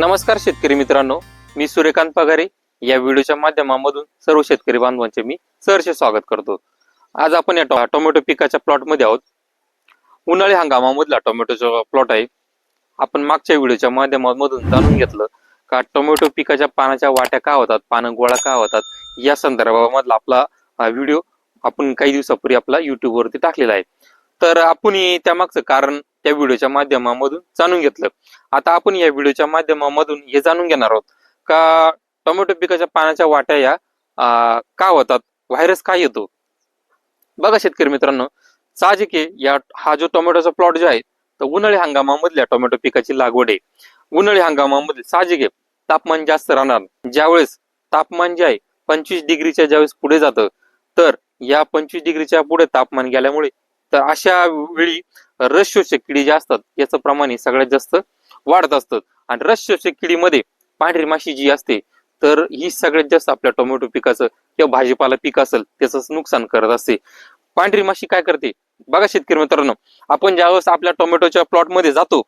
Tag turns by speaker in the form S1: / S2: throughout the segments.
S1: नमस्कार शेतकरी मित्रांनो मी सूर्यकांत पगारे. या व्हिडिओच्या माध्यमामधून सर्व शेतकरी बांधवांचे मी सहर्ष स्वागत करतो. आज आपण या टोमॅटो पिकाच्या प्लॉटमध्ये आहोत. उन्हाळी हंगामामधला टोमॅटोचा प्लॉट आहे. आपण मागच्या व्हिडिओच्या माध्यमामधून जाणून घेतलं का टोमॅटो पिकाच्या पानाच्या वाट्या का होतात पानं गोळा का होतात या संदर्भामधला आपला व्हिडिओ आपण काही दिवसापूर्वी आपला युट्यूबवरती वरती टाकलेला आहे. तर आपण त्यामागचं कारण त्या व्हिडिओच्या माध्यमामधून जाणून घेतलं. आता आपण या व्हिडिओच्या माध्यमामधून हे जाणून घेणार आहोत का टोमॅटो पिकाच्या पानाच्या वाट्या या का होतात? व्हायरस का येतो? बघा शेतकरी मित्रांनो साहजिक या हा जो टोमॅटोचा प्लॉट जो आहे तर उन्हाळी हंगामामधल्या टोमॅटो पिकाची लागवड आहे. उन्हाळी हंगामामध्ये साहजिक आहे तापमान जास्त राहणार. ज्यावेळेस तापमान जे आहे पंचवीस डिग्रीच्या ज्यावेळेस पुढे जातं तर या पंचवीस डिग्रीच्या पुढे तापमान गेल्यामुळे तर अशा वेळी रस शोषक किडी जे असतात याचं प्रमाण हे सगळ्यात जास्त वाढत असतं. आणि रस शोषक किडीमध्ये पांढरी माशी जी असते तर ही सगळ्यात जास्त आपल्या टोमॅटो पिकाचं किंवा भाजीपाला पीक असेल त्याचं नुकसान करत असते. पांढरी माशी काय करते? बघा शेतकरी मित्रांनो आपण ज्यावेळेस आपल्या टोमॅटोच्या प्लॉटमध्ये जातो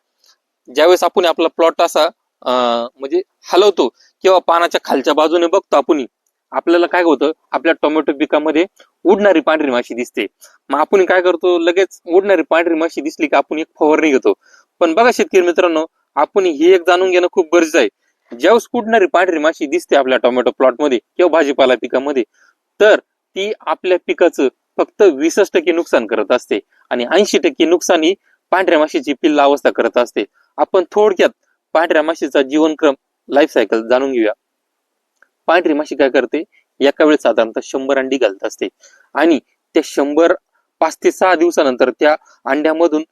S1: ज्यावेळेस आपण आपला प्लॉट असा म्हणजे हलवतो किंवा पानाच्या खालच्या बाजूने बघतो आपण आपल्याला काय होतं? आपल्या टोमॅटो पिकामध्ये उडणारी पांढरी माशी दिसते. मग आपण काय करतो? लगेच उडणारी पांढरी माशी दिसली की आपण एक फवारणी घेतो. पण बघा शेतकरी मित्रांनो आपण ही एक जाणून घेणं खूप गरजेचं आहे. ज्यावेळेस उडणारी पांढरी माशी दिसते आपल्या टोमॅटो प्लॉटमध्ये किंवा भाजीपाला पिकामध्ये तर ती आपल्या पिकाचं फक्त वीसच टक्के नुकसान करत असते. आणि ऐंशी टक्के नुकसान ही पांढऱ्या माशीची पिल्ला अवस्था करत असते. आपण थोडक्यात पांढऱ्या माशीचा जीवनक्रम लाईफ सायकल जाणून घेऊया. पांढरी माशी काय करते? एका वेळेस साधारणतः शंभर अंडी घालत असते. आणि त्या शंभर पाच ते सहा दिवसानंतर त्या अंड्यामधून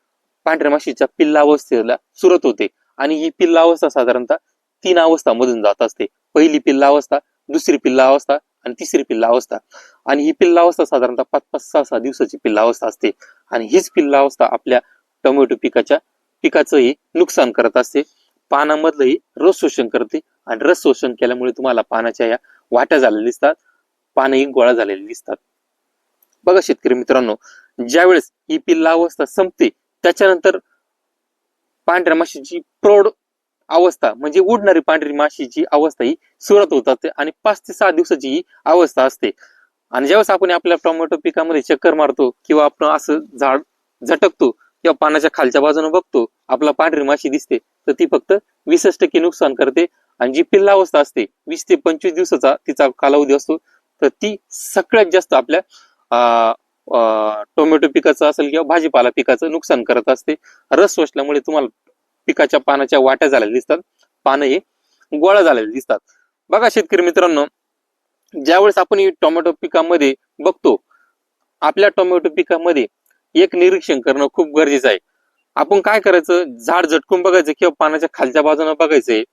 S1: पांढऱ्या माशीच्या पिल्ला अवस्थेला सुरत होते. आणि ही पिल्ला अवस्था साधारणतः तीन अवस्थामधून जात असते. पहिली पिल्ला अवस्था दुसरी पिल्ला अवस्था आणि तिसरी पिल्ला अवस्था आणि ही पिल्ला अवस्था साधारणतः पाच पाच सहा सहा दिवसाची पिल्ला अवस्था असते. आणि हीच पिल्ला अवस्था आपल्या टोमॅटो पिकाच्या पिकाचंही नुकसान करत असते. पानामधलंही रस शोषण करते. आणि रस शोषण केल्यामुळे तुम्हाला पानाच्या या वाट्या झालेल्या दिसतात. पानही गोळा झालेली दिसतात. बघा शेतकरी मित्रांनो ज्यावेळेस ही पिल्ला अवस्था संपते त्याच्यानंतर पांढऱ्या माशीची प्रौढ अवस्था म्हणजे उडणारी पांढरी माशीची अवस्था ही सुरत होतात आणि पाच ते सहा दिवसाची ही अवस्था असते. आणि ज्यावेळेस आपण आपल्या टोमॅटो पिकामध्ये चक्कर मारतो किंवा आपण असं झाड झटकतो किंवा पानाच्या खालच्या बाजूने बघतो आपला पांढरी माशी दिसते तर ती फक्त वीसच टक्के नुकसान करते. आणि जी पिल्ला अवस्था असते वीस ते पंचवीस दिवसाचा तिचा कालावधी असतो तर ती सगळ्यात जास्त आपल्या अं, अं, टोमॅटो पिकाचं असेल किंवा भाजीपाला पिकाचं नुकसान करत असते. रस शोषल्यामुळे तुम्हाला पिकाच्या पानाच्या वाट्या झालेल्या दिसतात पानं हे गोळा झालेले दिसतात. बघा शेतकरी मित्रांनो ज्यावेळेस आपण टोमॅटो पिकामध्ये बघतो आपल्या टोमॅटो पिकामध्ये एक निरीक्षण करणं खूप गरजेचं आहे. आपण काय करायचं? झाड झटकून बघायचं किंवा पानाच्या खालच्या बाजूने बघायचंय.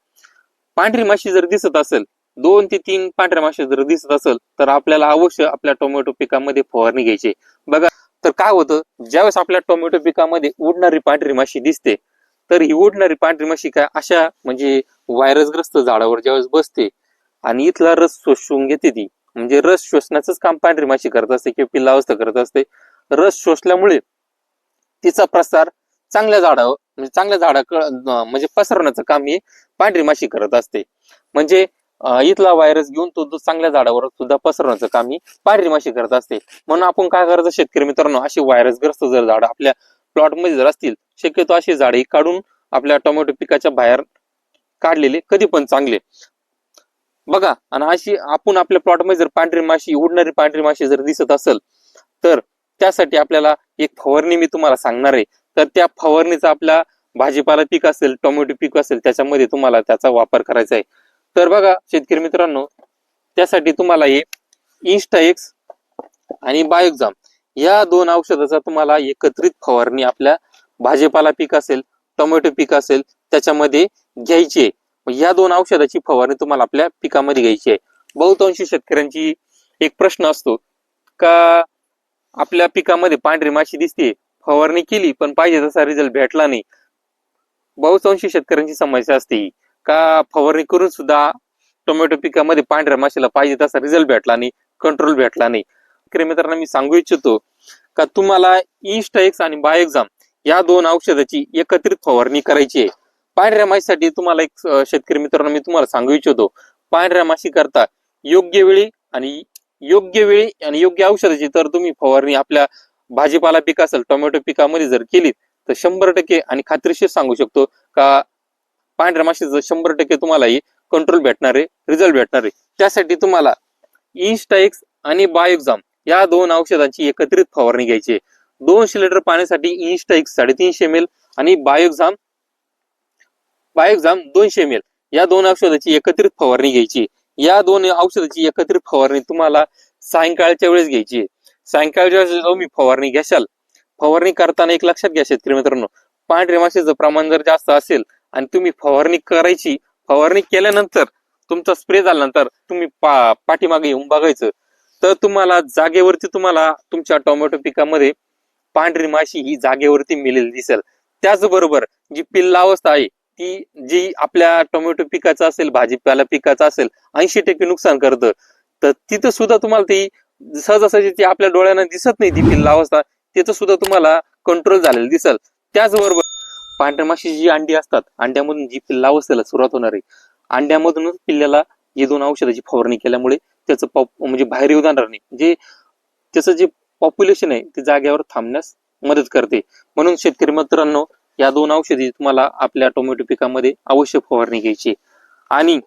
S1: पांढरी माशी जर दिसत असेल दोन ते तीन पांढऱ्या माशी जर दिसत असेल तर आपल्याला अवश्य आपल्या टोमॅटो पिकामध्ये फवारणी घ्यायची. बघा तर काय होतं? ज्यावेळेस आपल्या टोमॅटो पिकामध्ये उडणारी पांढरी माशी दिसते तर ही उडणारी पांढरी माशी काय अशा म्हणजे व्हायरसग्रस्त झाडावर ज्यावेळेस बसते आणि इथला रस शोषून घेते ती. म्हणजे रस शोषण्याचंच काम पांढरी माशी करत असते किंवा पिल्लावस्था करत असते. रस शोषल्यामुळे तिचा प्रसार चांगल्या झाडावर म्हणजे चांगल्या झाडा म्हणजे पसरवण्याचं काम हे पांढरी माशी करत असते. म्हणजे इथला व्हायरस घेऊन तो चांगल्या झाडावर सुद्धा पसरवण्याचं काम ही पांढरी माशी करत असते. म्हणून आपण काय करायचं शेतकरी मित्रांनो अशी व्हायरसग्रस्त जर झाड आपल्या प्लॉटमध्ये जर असतील शक्यतो अशी झाडे काढून आपल्या टोमॅटो पिकाच्या बाहेर काढलेले कधी पण चांगले. बघा आणि अशी आपण आपल्या प्लॉटमध्ये जर पांढरी माशी उडणारी पांढरी माशी जर दिसत असेल तर त्यासाठी आपल्याला एक फवारणी मी तुम्हाला सांगणार आहे. तर त्या फवारणीचा आपल्या भाजीपाला पीक असेल टोमॅटो पीक असेल त्याच्यामध्ये तुम्हाला त्याचा वापर करायचा आहे. तर बघा शेतकरी मित्रांनो त्यासाठी तुम्हाला हे इन्स्टा एक्स आणि बायोक्झाम या दोन औषधाचा तुम्हाला एकत्रित फवारणी आपल्या भाजीपाला पीक असेल टोमॅटो पीक असेल त्याच्यामध्ये घ्यायची आहे. या दोन औषधाची फवारणी तुम्हाला आपल्या पिकामध्ये घ्यायची आहे. बहुतांशी शेतकऱ्यांची एक प्रश्न असतो का आपल्या पिकामध्ये पांढरी माशी दिसते. फवारणी केली पण पाहिजे तसा रिझल्ट भेटला नाही. बहुतांशी शेतकऱ्यांची समस्या असते का फवारणी करून सुद्धा टोमॅटो पिकामध्ये पांढऱ्या माशीला पाहिजे तसा रिझल्ट भेटला नाही कंट्रोल भेटला नाही. मित्रांना मी सांगू इच्छितो का तुम्हाला ईस्ट एक्स आणि बायोएक्झाम या दोन औषधाची एकत्रित फवारणी करायची आहे. पांढऱ्या माशीसाठी तुम्हाला एक शेतकरी मित्रांनो मी तुम्हाला सांगू इच्छितो. पांढऱ्या माशी करता योग्य वेळी आणि योग्य वेळी आणि योग्य औषधाची तर तुम्ही फवारणी आपल्या भाजीपाला पीक असेल टोमॅटो पिकामध्ये जर केली तर शंभर टक्के आणि खात्रीशीर सांगू शकतो का पांढऱ्या माशीचं शंभर टक्के तुम्हाला कंट्रोल भेटणार आहे रिझल्ट भेटणार आहे. त्यासाठी तुम्हाला इन्स्टाएक्स आणि बायोक्झाम या दोन औषधांची एकत्रित फवारणी घ्यायची आहे. दोनशे लिटर पाण्यासाठी इन्स्टाएक्स साडेतीनशे एम एल आणि बायोक्झाम बायोक्झाम दोनशे एम एल या दोन औषधाची एकत्रित फवारणी घ्यायची या दोन औषधाची एकत्रित फवारणी तुम्हाला सायंकाळच्या वेळेस घ्यायची आहे. सायंकाळच्या वेळेस तुम्ही फवारणी घ्याल फवारणी करताना एक लक्षात घ्या शेतकरी मित्रांनो पांढऱ्या माशीचं प्रमाण जर जास्त असेल आणि तुम्ही फवारणी करायची फवारणी केल्यानंतर तुमचा स्प्रे झाल्यानंतर तुम्ही पा पाठीमागे येऊन बघायचं. तर तुम्हाला जागेवरती तुम्हाला तुमच्या टोमॅटो पिकामध्ये पांढरी माशी ही जागेवरती मिळेल दिसेल. त्याचबरोबर जी पिल्ला अवस्था आहे ती जी आपल्या टोमॅटो पिकाचं असेल भाजीपाला पिकाचं असेल ऐंशी टक्के नुकसान करतं. तर तिथं सुद्धा तुम्हाला ती सहजासहजी ती आपल्या डोळ्यांना दिसत नाही ती पिल्ला अवस्था. तिथं सुद्धा तुम्हाला कंट्रोल झालेलं दिसेल. त्याचबरोबर पांढऱ्या माशी जी अंडी असतात अंड्यामधून जी पिल्ला अवस्थेला सुरुवात होणार आहे. अंड्यामधूनच पिल्ल्याला हे दोन औषधाची फवारणी केल्यामुळे त्याचं पॉप म्हणजे बाहेर येऊ जाणार नाही. जे त्याचं जे पॉप्युलेशन आहे ते जाग्यावर थांबण्यास मदत करते. म्हणून शेतकरी मित्रांनो या दोन औषधी तुम्हाला आपल्या टोमॅटो पिकामध्ये अवश्य फवारणी घ्यायची आणि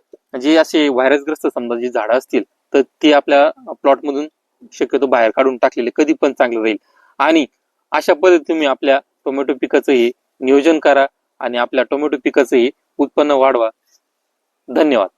S1: जे असे व्हायरसग्रस्त समजा जी झाडं असतील तर ते आपल्या प्लॉटमधून शक्यतो बाहेर काढून टाकलेले कधी पण चांगलं राहील. आणि अशा पद्धतीने तुम्ही आपल्या टोमॅटो पिकाचंही नियोजन करा आणि आपल्या टोमॅटो पिकाचंही उत्पन्न वाढवा. धन्यवाद.